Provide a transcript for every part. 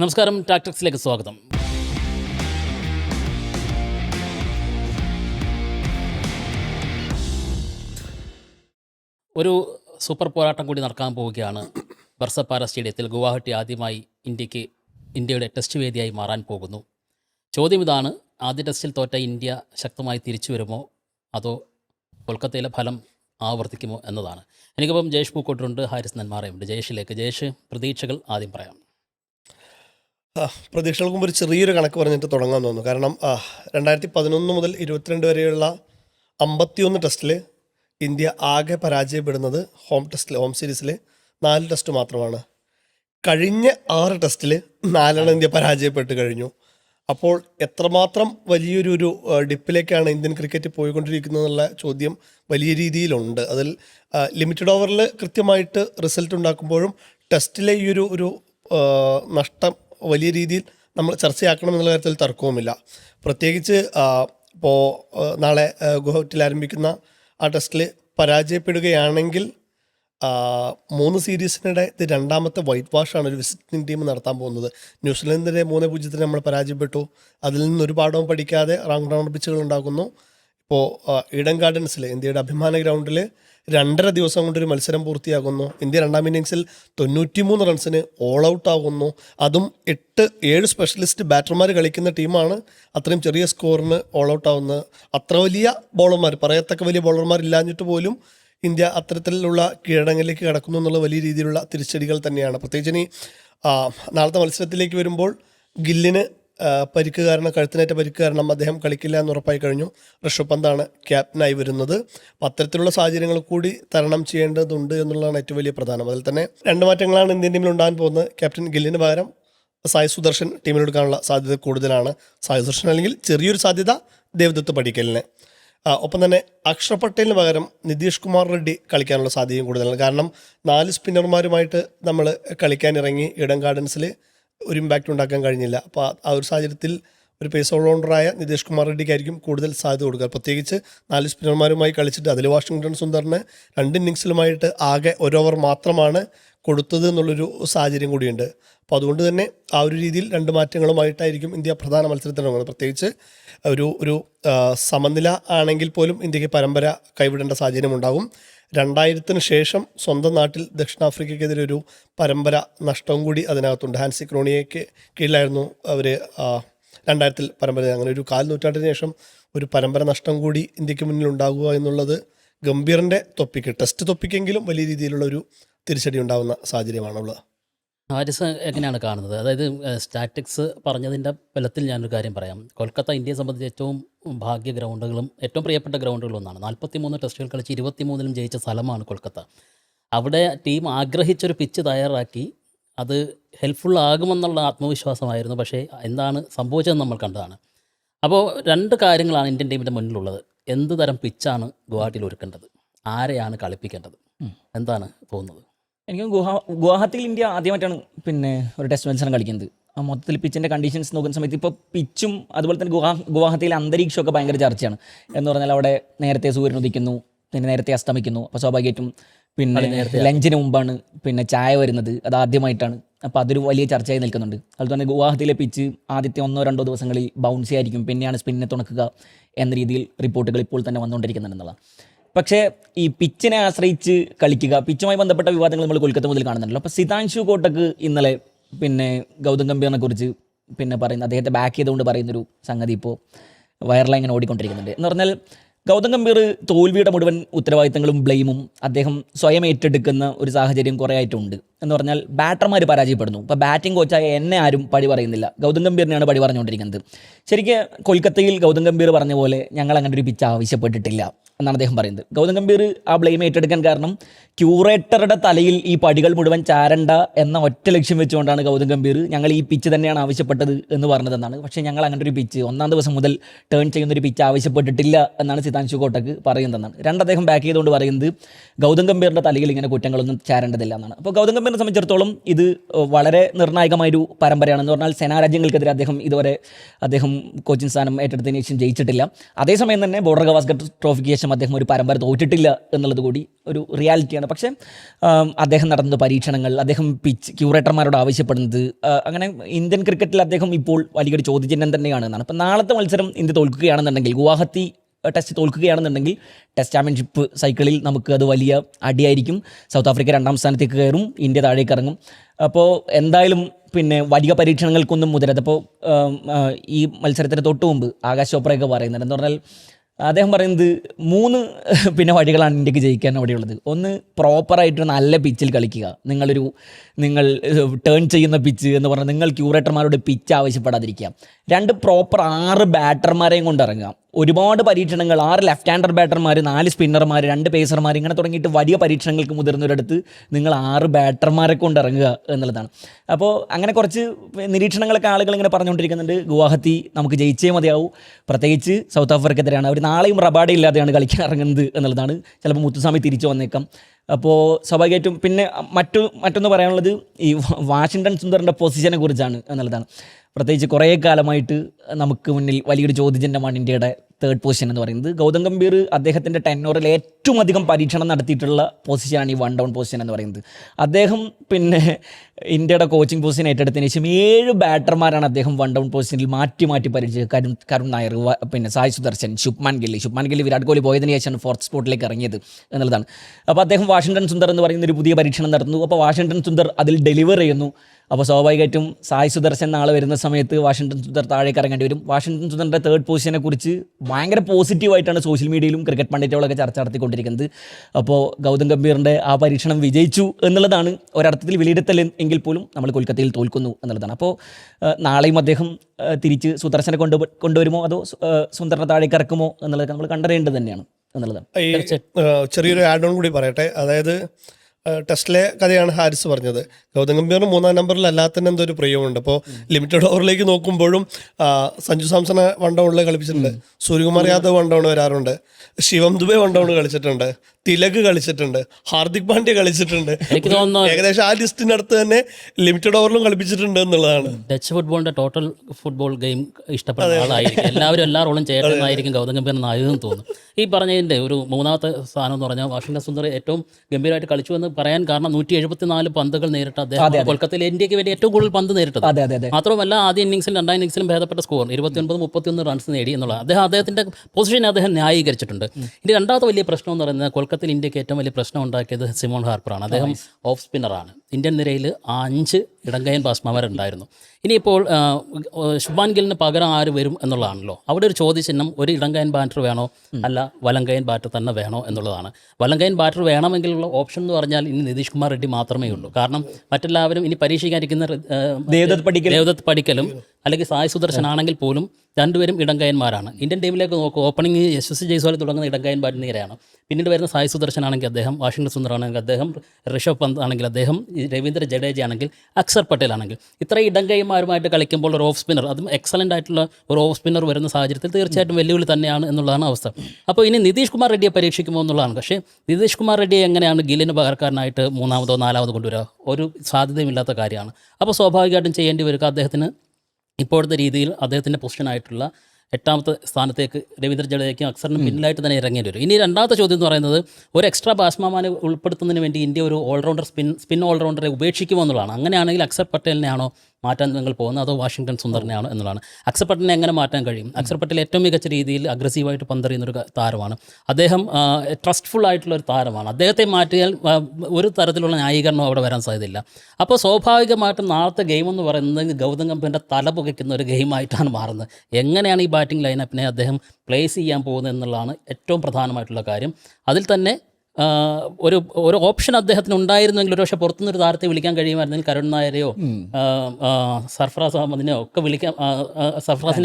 നമസ്കാരം ടാക്ടിക്സിലേക്ക് സ്വാഗതം. ഒരു സൂപ്പർ പോരാട്ടം കൂടി നടക്കാൻ പോവുകയാണ് ബർസപ്പാര സ്റ്റേഡിയത്തിൽ ഗുവാഹട്ടി ആദ്യമായി ഇന്ത്യയ്ക്ക് ഇന്ത്യയുടെ ടെസ്റ്റ് വേദിയായി മാറാൻ പോകുന്നു. ചോദ്യം ഇതാണ് ആദ്യ ടെസ്റ്റിൽ തോറ്റ ഇന്ത്യ ശക്തമായി തിരിച്ചു വരുമോ? അതോ കൊൽക്കത്തയിലെ ഫലം ആവർത്തിക്കുമോ എന്നതാണ്. എനിക്കിപ്പം ജയേഷ് പൂക്കോട്ടുണ്ട് ഹാരിസ് നന്മാറയുണ്ട്. ജയേഷിലേക്ക് ജയേഷ് പ്രതീക്ഷകൾ ആദ്യം പറയാം. പ്രതീക്ഷകൾക്ക് മുമ്പ് ഒരു ചെറിയൊരു കണക്ക് പറഞ്ഞിട്ട് തുടങ്ങാൻ തോന്നുന്നു. കാരണം രണ്ടായിരത്തി പതിനൊന്ന് മുതൽ ഇരുപത്തിരണ്ട് വരെയുള്ള അമ്പത്തിയൊന്ന് ടെസ്റ്റിൽ ഇന്ത്യ ആകെ പരാജയപ്പെടുന്നത് ഹോം ടെസ്റ്റിൽ ഹോം സീരീസിൽ നാല് ടെസ്റ്റ് മാത്രമാണ്. കഴിഞ്ഞ ആറ് ടെസ്റ്റിൽ നാലെണ്ണം ഇന്ത്യ പരാജയപ്പെട്ട് കഴിഞ്ഞു. അപ്പോൾ എത്രമാത്രം വലിയൊരു ഒരു ഡിപ്പിലേക്കാണ് ഇന്ത്യൻ ക്രിക്കറ്റ് പോയിക്കൊണ്ടിരിക്കുന്നത് എന്നുള്ള ചോദ്യം വലിയ രീതിയിലുണ്ട്. അതിൽ ലിമിറ്റഡ് ഓവറിൽ കൃത്യമായിട്ട് റിസൾട്ട് ഉണ്ടാക്കുമ്പോഴും ടെസ്റ്റിലെ ഈ ഒരു ഒരു നഷ്ടം വലിയ രീതിയിൽ നമ്മൾ ചർച്ചയാക്കണം എന്നുള്ള കാര്യത്തിൽ തർക്കവുമില്ല. പ്രത്യേകിച്ച് ഇപ്പോൾ നാളെ ഗുവാഹട്ടിയിൽ ആരംഭിക്കുന്ന ആ ടെസ്റ്റിൽ പരാജയപ്പെടുകയാണെങ്കിൽ മൂന്ന് സീരീസിനിടെ ഇത് രണ്ടാമത്തെ വൈറ്റ് വാഷാണ് ഒരു വിസിറ്റിംഗ് ടീം നടത്താൻ പോകുന്നത്. ന്യൂസിലൻഡിന്റെ മൂന്ന് പൂജ്യത്തിന് നമ്മൾ പരാജയപ്പെട്ടു. അതിൽ നിന്ന് ഒരു പാഠവും പഠിക്കാതെ റൗണ്ട് റൗണ്ട് പിച്ചുകൾ ഉണ്ടാക്കുന്നു. ഇപ്പോൾ ഈഡൻ ഗാർഡൻസിൽ ഇന്ത്യയുടെ അഭിമാന ഗ്രൗണ്ടിൽ രണ്ടര ദിവസം കൊണ്ടൊരു മത്സരം പൂർത്തിയാകുന്നു. ഇന്ത്യ രണ്ടാം ഇന്നിങ്സിൽ തൊണ്ണൂറ്റിമൂന്ന് റൺസിന് ഓൾ ഔട്ട് ആകുന്നു. അതും എട്ട് ഏഴ് സ്പെഷ്യലിസ്റ്റ് ബാറ്റർമാർ കളിക്കുന്ന ടീമാണ് അത്രയും ചെറിയ സ്കോറിന് ഓൾ ഔട്ട് ആവുന്നത്. അത്ര വലിയ ബോളർമാർ പറയത്തക്ക വലിയ ബോളർമാർ ഇല്ലാഞ്ഞിട്ട് പോലും ഇന്ത്യ അത്തരത്തിലുള്ള കീഴടങ്ങിലേക്ക് കടക്കുന്നു എന്നുള്ള വലിയ രീതിയിലുള്ള തിരിച്ചടികൾ തന്നെയാണ്. പ്രത്യേകിച്ച് ഇനി നാളത്തെ മത്സരത്തിലേക്ക് വരുമ്പോൾ ഗില്ലിന് പരിക്ക് കാരണം കഴുത്തിനേറ്റ പരിക്ക് കാരണം അദ്ദേഹം കളിക്കില്ല എന്ന് ഉറപ്പായി കഴിഞ്ഞു. ഋഷഭ് പന്താണ് ക്യാപ്റ്റനായി വരുന്നത്. അത്തരത്തിലുള്ള സാഹചര്യങ്ങൾ കൂടി തരണം ചെയ്യേണ്ടതുണ്ട് എന്നുള്ളതാണ് ഏറ്റവും വലിയ പ്രധാനം. അതിൽ തന്നെ രണ്ട് മാറ്റങ്ങളാണ് ഇന്ത്യൻ ടീമിൽ ഉണ്ടാകാൻ പോകുന്നത്. ക്യാപ്റ്റൻ ഗില്ലിന് പകരം സായ് സുദർശൻ ടീമിലെടുക്കാനുള്ള സാധ്യത കൂടുതലാണ്. സായ് സുദർശൻ അല്ലെങ്കിൽ ചെറിയൊരു സാധ്യത ദേവദത്ത് പഠിക്കലിന് ഒപ്പം തന്നെ അക്ഷർ പട്ടേലിന് പകരം നിതീഷ് കുമാർ റെഡ്ഡി കളിക്കാനുള്ള സാധ്യതയും കൂടുതലാണ്. കാരണം നാല് സ്പിന്നർമാരുമായിട്ട് നമ്മൾ കളിക്കാനിറങ്ങി ഇടം ഗാർഡൻസിൽ ഒരു ഇമ്പാക്റ്റ് ഉണ്ടാക്കാൻ കഴിഞ്ഞില്ല. അപ്പോൾ ആ- ഒരു സാഹചര്യത്തിൽ ഒരു പേസ് ഓൾറൗണ്ടറായ നിതീഷ് കുമാർ റെഡ്ഡിക്കായിരിക്കും കൂടുതൽ സാധ്യത കൊടുക്കുക. പ്രത്യേകിച്ച് നാല് സ്പിന്നർമാരുമായി കളിച്ചിട്ട് അതിൽ വാഷിങ്ടൺ സുന്ദറിന് രണ്ട് ഇന്നിങ്സിലുമായിട്ട് ആകെ ഒരു ഓവർ മാത്രമാണ് കൊടുത്തത് എന്നുള്ളൊരു സാഹചര്യം കൂടിയുണ്ട്. അപ്പോൾ അതുകൊണ്ട് തന്നെ ആ ഒരു രീതിയിൽ രണ്ട് മാറ്റങ്ങളുമായിട്ടായിരിക്കും ഇന്ത്യ പ്രധാന മത്സരത്തിനിറങ്ങുന്നത്. പ്രത്യേകിച്ച് ഒരു ഒരു സമനില ആണെങ്കിൽ പോലും ഇന്ത്യയ്ക്ക് പരമ്പര കൈവിടേണ്ട സാഹചര്യം ഉണ്ടാകും. രണ്ടായിരത്തിന് ശേഷം സ്വന്തം നാട്ടിൽ ദക്ഷിണാഫ്രിക്കയ്ക്കെതിരെ ഒരു പരമ്പര നഷ്ടവും കൂടി അതിനകത്തുണ്ട്. ഹാൻസി ക്രോണിയയ്ക്ക് കീഴിലായിരുന്നു അവർ രണ്ടായിരത്തിൽ പരമ്പര. അങ്ങനെ ഒരു കാൽ നൂറ്റാണ്ടിന് ശേഷം ഒരു പരമ്പര നഷ്ടം കൂടി ഇന്ത്യയ്ക്ക് മുന്നിൽ ഉണ്ടാകുക എന്നുള്ളത് ഗംഭീറിന്റെ തൊപ്പിക്ക് ടെസ്റ്റ് തൊപ്പിക്കെങ്കിലും വലിയ രീതിയിലുള്ള ഒരു തിരിച്ചടി ഉണ്ടാകുന്ന സാഹചര്യമാണുള്ളത്. ഹാരിസ് എങ്ങനെയാണ് കാണുന്നത്? അതായത് സ്റ്റാറ്റിക്സ് പറഞ്ഞതിന്റെ ബലത്തിൽ ഞാനൊരു കാര്യം പറയാം. കൊൽക്കത്ത ഇന്ത്യയെ സംബന്ധിച്ച് ഏറ്റവും ഭാഗ്യ ഗ്രൗണ്ടുകളും ഏറ്റവും പ്രിയപ്പെട്ട ഗ്രൗണ്ടുകളും ഒന്നാണ്. നാൽപ്പത്തി മൂന്ന് ടെസ്റ്റുകൾ കളിച്ച് ഇരുപത്തി മൂന്നിലും ജയിച്ച സ്ഥലമാണ് കൊൽക്കത്ത. അവിടെ ടീം ആഗ്രഹിച്ചൊരു പിച്ച് തയ്യാറാക്കി. അത് ഹെൽപ്ഫുൾ ആകുമെന്നുള്ള ആത്മവിശ്വാസമായിരുന്നു. പക്ഷേ എന്താണ് സംഭവിച്ചതെന്ന് നമ്മൾ കണ്ടതാണ്. അപ്പോൾ രണ്ട് കാര്യങ്ങളാണ് ഇന്ത്യൻ ടീമിന്റെ മുന്നിലുള്ളത്. എന്ത് തരം പിച്ചാണ് ഗുവാഹട്ടിയിൽ ഒരുക്കേണ്ടത്? ആരെയാണ് കളിപ്പിക്കേണ്ടത്? എന്താണ് തോന്നുന്നത് എനിക്ക് ഗുഹാ ഗുവാഹത്തിയിൽ ഇന്ത്യ ആദ്യമായിട്ടാണ് പിന്നെ ഒരു ടെസ്റ്റ് മത്സരം കളിക്കുന്നത്. ആ മൊത്തത്തിൽ പിച്ചിന്റെ കണ്ടീഷൻസ് നോക്കുന്ന സമയത്ത് ഇപ്പോൾ പിച്ചും അതുപോലെ തന്നെ ഗുവാ ഗുവാഹത്തിയിലെ അന്തരീക്ഷമൊക്കെ ഭയങ്കര ചർച്ചയാണ്. എന്ന് പറഞ്ഞാൽ അവിടെ നേരത്തെ സൂര്യൻ ഉദിക്കുന്നു പിന്നെ നേരത്തെ അസ്തമിക്കുന്നു അപ്പോൾ സ്വാഭാവികമായിട്ടും പിന്നെ ലഞ്ചിന് മുമ്പാണ് പിന്നെ ചായ വരുന്നത് അത് ആദ്യമായിട്ടാണ്. അപ്പോൾ അതൊരു വലിയ ചർച്ചയായി നിൽക്കുന്നുണ്ട്. അതുപോലെ തന്നെ ഗുവാഹത്തിയിലെ പിച്ച് ആദ്യത്തെ ഒന്നോ രണ്ടോ ദിവസങ്ങളിൽ ബൗൺസി ആയിരിക്കും പിന്നെയാണ് സ്പിന്നിനെ തുണക്കുക എന്ന രീതിയിൽ റിപ്പോർട്ടുകൾ ഇപ്പോൾ തന്നെ വന്നുകൊണ്ടിരിക്കുന്നുണ്ടെന്നുള്ളത് പക്ഷേ ഈ പിച്ചിനെ ആശ്രയിച്ച് കളിക്കുക പിച്ചുമായി ബന്ധപ്പെട്ട വിവാദങ്ങൾ നമ്മൾ കൊൽക്കത്ത മുതൽ കാണുന്നുണ്ടല്ലോ. അപ്പോൾ സിതാൻഷു കോട്ടക്ക് ഇന്നലെ പിന്നെ ഗൗതം ഗംഭീറിനെ കുറിച്ച് പിന്നെ പറയുന്ന അദ്ദേഹത്തെ ബാക്ക് ചെയ്തുകൊണ്ട് പറയുന്നൊരു സംഗതി ഇപ്പോൾ വൈറലായി ഇങ്ങനെ ഓടിക്കൊണ്ടിരിക്കുന്നുണ്ട്. എന്ന് പറഞ്ഞാൽ ഗൗതം ഗംഭീർ തോൽവിയുടെ മുഴുവൻ ഉത്തരവാദിത്തങ്ങളും ബ്ലെയിമും അദ്ദേഹം സ്വയം ഏറ്റെടുക്കുന്ന ഒരു സാഹചര്യം കുറേ ആയിട്ടുണ്ട് എന്ന് പറഞ്ഞാൽ ബാറ്റർമാർ പരാജയപ്പെടുന്നു. ഇപ്പോൾ ബാറ്റിംഗ് കോച്ചായ എന്നെ ആരും പഴി പറയുന്നില്ല. ഗൗതം ഗംഭീറിനെയാണ് പഴി പറഞ്ഞുകൊണ്ടിരിക്കുന്നത്. ശരിക്കും കൊൽക്കത്തയിൽ ഗൗതം ഗംഭീർ പറഞ്ഞ പോലെ ഞങ്ങൾ അങ്ങനെ ഒരു പിച്ച് ആവശ്യപ്പെട്ടിട്ടില്ല എന്നാണ് അദ്ദേഹം പറയുന്നത്. ഗൗതം ഗംഭീർ ആ ബ്ലെയിം ഏറ്റെടുക്കാൻ കാരണം ക്യൂറേറ്ററുടെ തലയിൽ ഈ പടികൾ മുഴുവൻ ചാരണ്ട എന്ന ഒറ്റ ലക്ഷ്യം വെച്ചുകൊണ്ടാണ് ഗൗതം ഗംഭീർ ഞങ്ങൾ ഈ പിച്ച് തന്നെയാണ് ആവശ്യപ്പെട്ടത് എന്ന് പറഞ്ഞതെന്നാണ്. പക്ഷേ ഞങ്ങൾ അങ്ങനെ ഒരു പിച്ച് ഒന്നാം ദിവസം മുതൽ ടേൺ ചെയ്യുന്ന ഒരു പിച്ച് ആവശ്യപ്പെട്ടിട്ടില്ല എന്നാണ് ഹിതാൻഷു കോട്ടക്ക് പറയുന്നതെന്നാണ്. രണ്ട് അദ്ദേഹം ബാക്ക് ചെയ്തുകൊണ്ട് പറയുന്നത് ഗൗതം ഗംഭീറിന്റെ തലയിൽ ഇങ്ങനെ കുറ്റങ്ങളൊന്നും ചേരേണ്ടതില്ല എന്നാണ്. അപ്പോൾ ഗൗതം ഗംഭീറിനെ സംബന്ധിച്ചിടത്തോളം ഇത് വളരെ നിർണായകമായൊരു പരമ്പരയാണെന്ന് പറഞ്ഞാൽ സേനാരാജ്യങ്ങൾക്കെതിരെ അദ്ദേഹം ഇതുവരെ അദ്ദേഹം കോച്ചിങ് സ്ഥാനം ഏറ്റെടുത്തതിന് ശേഷം ജയിച്ചിട്ടില്ല. അതേസമയം തന്നെ ബോർഡർ ഗവാസ്കർ ട്രോഫിക്ക് ശേഷം അദ്ദേഹം ഒരു പരമ്പര തോറ്റിട്ടില്ല എന്നുള്ളത് കൂടി ഒരു റിയാലിറ്റിയാണ്. പക്ഷേ അദ്ദേഹം നടന്നത് പരീക്ഷണങ്ങൾ അദ്ദേഹം പിച്ച് ക്യൂറേറ്റർമാരോട് ആവശ്യപ്പെടുന്നത് അങ്ങനെ ഇന്ത്യൻ ക്രിക്കറ്റിൽ അദ്ദേഹം ഇപ്പോൾ വലിയൊരു ചോദ്യചിഹ്നം തന്നെയാണ് എന്നാണ്. അപ്പോൾ നാളത്തെ മത്സരം ഇന്ത്യ തോൽക്കുകയാണെന്നുണ്ടെങ്കിൽ ഗുവാഹത്തി ടെസ്റ്റ് തോൽക്കുകയാണെന്നുണ്ടെങ്കിൽ ടെസ്റ്റ് ചാമ്പ്യൻഷിപ്പ് സൈക്കിളിൽ നമുക്ക് അത് വലിയ അടിയായിരിക്കും. സൗത്ത് ആഫ്രിക്ക രണ്ടാം സ്ഥാനത്തേക്ക് കയറും ഇന്ത്യ താഴേക്ക് ഇറങ്ങും. അപ്പോൾ എന്തായാലും പിന്നെ വലിയ പരീക്ഷണങ്ങൾക്കൊന്നും മുതലത് അപ്പോൾ ഈ മത്സരത്തിന് തൊട്ട് മുമ്പ് ആകാശ് ചോപ്രയൊക്കെ പറയുന്നുണ്ട്. എന്ന് പറഞ്ഞാൽ അദ്ദേഹം പറയുന്നത് മൂന്ന് പിന്നെ വഴികളാണ് ഇന്ത്യയ്ക്ക് ജയിക്കാൻ അവിടെയുള്ളത്. ഒന്ന് പ്രോപ്പറായിട്ട് നല്ല പിച്ചിൽ കളിക്കുക. നിങ്ങളൊരു നിങ്ങൾ ടേൺ ചെയ്യുന്ന പിച്ച് എന്ന് പറഞ്ഞാൽ നിങ്ങൾ ക്യൂറേറ്റർമാരോട് പിച്ച് ആവശ്യപ്പെടാതിരിക്കുക. രണ്ട് പ്രോപ്പർ ആറ് ബാറ്റർമാരെയും കൊണ്ട് ഇറങ്ങുക ഒരുപാട് പരീക്ഷണങ്ങൾ ആറ് ലെഫ്റ്റ് ഹാൻഡർ ബാറ്റർമാർ നാല് സ്പിന്നർമാർ രണ്ട് പേസർമാർ ഇങ്ങനെ തുടങ്ങിയിട്ട് വലിയ പരീക്ഷണങ്ങൾക്ക് മുതിർന്നൊരിടത്ത് നിങ്ങൾ ആറ് ബാറ്റർമാരെ കൊണ്ട് ഇറങ്ങുക എന്നുള്ളതാണ്. അപ്പോൾ അങ്ങനെ കുറച്ച് നിരീക്ഷണങ്ങളൊക്കെ ആളുകൾ ഇങ്ങനെ പറഞ്ഞുകൊണ്ടിരിക്കുന്നുണ്ട്. ഗുവാഹത്തി നമുക്ക് ജയിച്ചേ മതിയാവൂ. പ്രത്യേകിച്ച് സൗത്ത് ആഫ്രിക്കെതിരെയാണ് അവർ നാളെയും റബാഡ ഇല്ലാതെയാണ് കളിക്കാൻ ഇറങ്ങുന്നത് എന്നുള്ളതാണ് ചിലപ്പോൾ മുത്തുസ്വാമി തിരിച്ചു വന്നേക്കാം. അപ്പോൾ സ്വാഭാവികമായിട്ടും പിന്നെ മറ്റു മറ്റൊന്ന് പറയാനുള്ളത് ഈ വാഷിങ്ടൺ സുന്ദറിന്റെ പൊസിഷനെ കുറിച്ചാണ് എന്നുള്ളതാണ്. പ്രത്യേകിച്ച് കുറേ കാലമായിട്ട് നമുക്ക് മുന്നിൽ വലിയൊരു ചോദ്യചിഹ്നമാണ് ഇന്ത്യയുടെ തേർഡ് പൊസിഷൻ എന്ന് പറയുന്നത്. ഗൗതം ഗംഭീർ അദ്ദേഹത്തിന്റെ ടെന്നോറിൽ ഏറ്റവും അധികം പരീക്ഷണം നടത്തിയിട്ടുള്ള പൊസിഷനാണ് ഈ വൺ ഡൗൺ പൊസിഷൻ എന്ന് പറയുന്നത്. അദ്ദേഹം പിന്നെ ഇന്ത്യയുടെ കോച്ചിങ് പൊസിഷൻ ഏറ്റെടുത്തതിന് ശേഷം ഏഴ് ബാറ്റർമാരാണ് അദ്ദേഹം വൺ ഡൗൺ പൊസിഷനിൽ മാറ്റി മാറ്റി പരിചയം കരുൺ കരുൺ നായർ പിന്നെ സായ് സുദർശൻ ശുഭ്മാൻ ഗില്ലി. ശുഭ്മാൻ ഗില്ലി വിരാട് കോഹ്ലി പോയതിനു ശേഷമാണ് ഫോർത്ത് സ്പോട്ടിലേക്ക് ഇറങ്ങിയത് എന്നുള്ളതാണ്. അപ്പോൾ അദ്ദേഹം വാഷിംഗ്ടൺ സുന്ദർ എന്ന് പറയുന്ന ഒരു പുതിയ പരീക്ഷണം നടത്തുന്നു. അപ്പോൾ വാഷിംഗ്ടൺ സുന്ദർ അതിൽ ഡെലിവർ ചെയ്യുന്നു. അപ്പോൾ സ്വാഭാവികമായിട്ടും സായ് സുദർശൻ നാളെ വരുന്ന സമയത്ത് വാഷിംഗ്ടൺ സുന്ദർ താഴേക്ക് ഇറങ്ങേണ്ടി വരും. വാഷിംഗ്ടൺ സുന്ദറിന്റെ തേർഡ് പൊസിഷനെ കുറിച്ച് ഭയങ്കര പോസിറ്റീവായിട്ടാണ് സോഷ്യൽ മീഡിയയിലും ക്രിക്കറ്റ് പണ്ഡിറ്റുകളൊക്കെ ചർച്ച നടത്തിക്കൊണ്ടിരിക്കുന്നത്. അപ്പോൾ ഗൗതം ഗംഭീറിന്റെ ആ പരീക്ഷണം വിജയിച്ചു എന്നുള്ളതാണ് ഒരർത്ഥത്തിൽ വിലയിരുത്തൽ എങ്കിൽ പോലും നമ്മൾ കൊൽക്കത്തയിൽ തോൽക്കുന്നു എന്നുള്ളതാണ്. അപ്പോൾ നാളെയും അദ്ദേഹം തിരിച്ച് സുദർശനെ കൊണ്ട് കൊണ്ടുവരുമോ അതോ സുന്ദരനെ താഴേക്ക് ഇറക്കുമോ എന്നുള്ളതൊക്കെ നമ്മൾ കണ്ടറിയേണ്ടത് തന്നെയാണ് എന്നുള്ളതാണ്. ചെറിയൊരു ആഡ് ഓൺ കൂടി പറയട്ടെ. അതായത് ടെസ്റ്റിലെ കഥയാണ് ഹാരിസ് പറഞ്ഞത്. ഗൗതം ഗംഭീറിന് മൂന്നാം നമ്പറിൽ അല്ലാത്തന്നെ എന്തോ ഒരു പ്രിയമുണ്ട് അപ്പോൾ ലിമിറ്റഡ് ഓവറിലേക്ക് നോക്കുമ്പോഴും സഞ്ജു സാംസണെ വൺ ഡൗണിൽ കളിപ്പിച്ചിട്ടുണ്ട്. സൂര്യകുമാർ യാദവ് വൺ ഡൗൺ വരാറുണ്ട്. ശിവം ദുബെ വൺ ഡൗൺ കളിച്ചിട്ടുണ്ട്. തിലക് കളിച്ചിട്ടുണ്ട് ഹാർദിക് പാണ്ഡ്യ കളിച്ചിട്ടുണ്ട്. എനിക്ക് തോന്നുന്നു ഏകദേശം ആ ലിസ്റ്റിനടുത്ത് തന്നെ ലിമിറ്റഡ് ഓവറിലും കളിപ്പിച്ചിട്ടുണ്ട് എന്നുള്ളതാണ്. ഡച്ച് ഫുട്ബോളിന്റെ ടോട്ടൽ ഫുട്ബോൾ ഗെയിം ഇഷ്ടപ്പെടുന്ന ആളായിരിക്കും. എല്ലാവരും എല്ലാ റോളും ചേട്ടനായിരിക്കും ഗൗതം ഗംഭീർ എന്നായതെന്ന് തോന്നുന്നു. ഈ പറഞ്ഞതിന്റെ ഒരു മൂന്നാമത്തെ സ്ഥാനം എന്ന് പറഞ്ഞാൽ വാഷിംഗ്ടൺ സുന്ദർ ഏറ്റവും ഗംഭീരമായിട്ട് കളിച്ചു എന്ന് പറയാൻ കാരണം നൂറ്റി എഴുപത്തി നാല് പന്തുകൾ നേരിട്ട അദ്ദേഹം കൊൽക്കത്തയിൽ ഇന്ത്യയ്ക്ക് വേണ്ടി ഏറ്റവും കൂടുതൽ പന്ത് നേരിട്ടത്. അതെ അതെ അതെ. മാത്രമല്ല ആദ്യ ഇന്നിംഗ്സിലും രണ്ടാം ഇന്നിംഗ്സിലും ഭേദപ്പെട്ട സ്കോർ ഇരുപത്തിയൊൻപത് മുപ്പത്തിയൊന്ന് റൺസ് നേടി എന്നുള്ളത് അദ്ദേഹം അദ്ദേഹത്തിന്റെ പൊസിഷൻ അദ്ദേഹം ന്യായീകരിച്ചിട്ടുണ്ട്. ഇനി രണ്ടാമത്തെ വലിയ പ്രശ്നം എന്ന് പറയുന്നത് കൊൽക്കത്തയിൽ ഇന്ത്യയ്ക്ക് ഏറ്റവും വലിയ പ്രശ്നം ഉണ്ടാക്കിയത് സിമോൺ ഹാർപ്പറാണ്. അദ്ദേഹം ഓഫ് സ്പിന്നറാണ് ഇന്ത്യൻ നിരയിൽ അഞ്ച് ഇടങ്കയൻ ബാസ്മാരുണ്ടായിരുന്നു ഇനിയിപ്പോൾ ശുഭാൻ ഗില്ലിന് പകരം ആര് വരും എന്നുള്ളതാണല്ലോ. അവിടെ ഒരു ചോദ്യചിഹ്നം ഒരു ഇടങ്കയൻ ബാറ്റർ വേണോ? അല്ല വലങ്കയൻ ബാറ്റർ തന്നെ വേണോ എന്നുള്ളതാണ്. വലങ്കയൻ ബാറ്റർ വേണമെങ്കിലുള്ള ഓപ്ഷൻ എന്ന് പറഞ്ഞാൽ ഇനി നിതീഷ് കുമാർ റെഡ്ഡി മാത്രമേ ഉള്ളൂ. കാരണം മറ്റെല്ലാവരും ഇനി പരീക്ഷിക്കാനിരിക്കുന്ന ദേവദത്ത് പഠിക്കലും അല്ലെങ്കിൽ സായ് സുദർശൻ ആണെങ്കിൽ പോലും രണ്ടുപേരും ഇടങ്കയന്മാരാണ് ഇന്ത്യൻ ടീമിലേക്ക് നോക്കുക ഓപ്പണിംഗ് എസ് ജയ്സ്വാൾ തുടങ്ങുന്ന ഇടങ്കയൻ ബാറ്റ് നിരയാണ്. പിന്നീട് വരുന്ന സായ് സുദർശൻ ആണെങ്കിൽ അദ്ദേഹം വാഷിംഗ്ടൺ സുന്ദർ ആണെങ്കിൽ അദ്ദേഹം ഋഷഭ് പന്ത് ആണെങ്കിൽ അദ്ദേഹം രവീന്ദ്ര ജഡേജ ആണെങ്കിൽ അക്സർ പട്ടേൽ ആണെങ്കിൽ ഇത്ര കൈമാരുമായിട്ട് കളിക്കുമ്പോൾ ഒരു ഓഫ് സ്പിന്നർ അതും എക്സലന്റ് ആയിട്ടുള്ള ഒരു ഓഫ് സ്പിന്നർ വരുന്ന സാഹചര്യത്തിൽ തീർച്ചയായിട്ടും വെല്ലുവിളി തന്നെയാണ് എന്നുള്ളതാണ് അവസ്ഥ. അപ്പോൾ ഇനി നിതീഷ് കുമാർ റെഡ്ഡിയെ പരീക്ഷിക്കുമോ എന്നുള്ളതാണ്. പക്ഷേ നിതീഷ് കുമാർ റെഡ്ഡിയെ എങ്ങനെയാണ് ഗില്ലിന് പകർക്കാരനായിട്ട് മൂന്നാമതോ നാലാമതോ കൊണ്ടുവരിക? ഒരു സാധ്യതയുമില്ലാത്ത കാര്യമാണ്. അപ്പോൾ സ്വാഭാവികമായിട്ടും ചെയ്യേണ്ടി വരിക അദ്ദേഹത്തിന് ഇപ്പോഴത്തെ രീതിയിൽ അദ്ദേഹത്തിന്റെ പൊസിഷനായിട്ടുള്ള എട്ടാമത്തെ സ്ഥാനത്തേക്ക് രവീന്ദ്ര ജഡേജയ്ക്കും അക്സറിനും പിന്നിലായിട്ട് തന്നെ ഇറങ്ങേണ്ടി വരും. ഇനി രണ്ടാമത്തെ ചോദ്യം എന്ന് പറയുന്നത് ഒരു എക്സ്ട്രാ ബാസ്മാമാനെ ഉൾപ്പെടുത്തുന്നതിന് വേണ്ടി ഇന്ത്യ ഒരു ഓൾറൗണ്ടർ സ്പിൻ സ്പിൻ ഓൾറൗണ്ടറെ ഉപേക്ഷിക്കുമോ എന്നുള്ളതാണ്. അങ്ങനെയാണെങ്കിൽ അക്സർ പട്ടേലിനെയാണോ മാറ്റാൻ നിങ്ങൾ പോകുന്നത് അതോ വാഷിംഗ്ടൺ സുന്ദറിനെയാണ് എന്നുള്ളതാണ്. അക്സർ പട്ടിനെ എങ്ങനെ മാറ്റാൻ കഴിയും? അക്സർ പട്ടേൽ ഏറ്റവും മികച്ച രീതിയിൽ അഗ്രസീവായിട്ട് പന്തറിയുന്നൊരു താരമാണ്. അദ്ദേഹം ട്രസ്റ്റ്ഫുൾ ആയിട്ടുള്ള ഒരു താരമാണ്. അദ്ദേഹത്തെ മാറ്റിയാൽ ഒരു തരത്തിലുള്ള ന്യായീകരണവും അവിടെ വരാൻ സാധ്യതയില്ല. അപ്പോൾ സ്വാഭാവികമായിട്ടും നാളത്തെ ഗെയിം എന്ന് പറയുന്നത് ഗൗതം ഗംഭീറിന്റെ തല പുകയ്ക്കുന്ന ഒരു ഗെയിമായിട്ടാണ് മാറുന്നത്. എങ്ങനെയാണ് ഈ ബാറ്റിംഗ് ലൈനപ്പിനെ അദ്ദേഹം പ്ലേസ് ചെയ്യാൻ പോകുന്നത് എന്നുള്ളതാണ് ഏറ്റവും പ്രധാനമായിട്ടുള്ള കാര്യം. അതിൽ തന്നെ ഒരു ഒരു ഓപ്ഷൻ അദ്ദേഹത്തിന് ഉണ്ടായിരുന്നെങ്കിൽ ഒരു പക്ഷേ പുറത്തുനിന്ന് ഒരു താരത്തെ വിളിക്കാൻ കഴിയുമായിരുന്നെങ്കിൽ കരുൺ നായരെയോ സർഫറാസ് അഹമ്മദിനെയോ ഒക്കെ വിളിക്കാൻ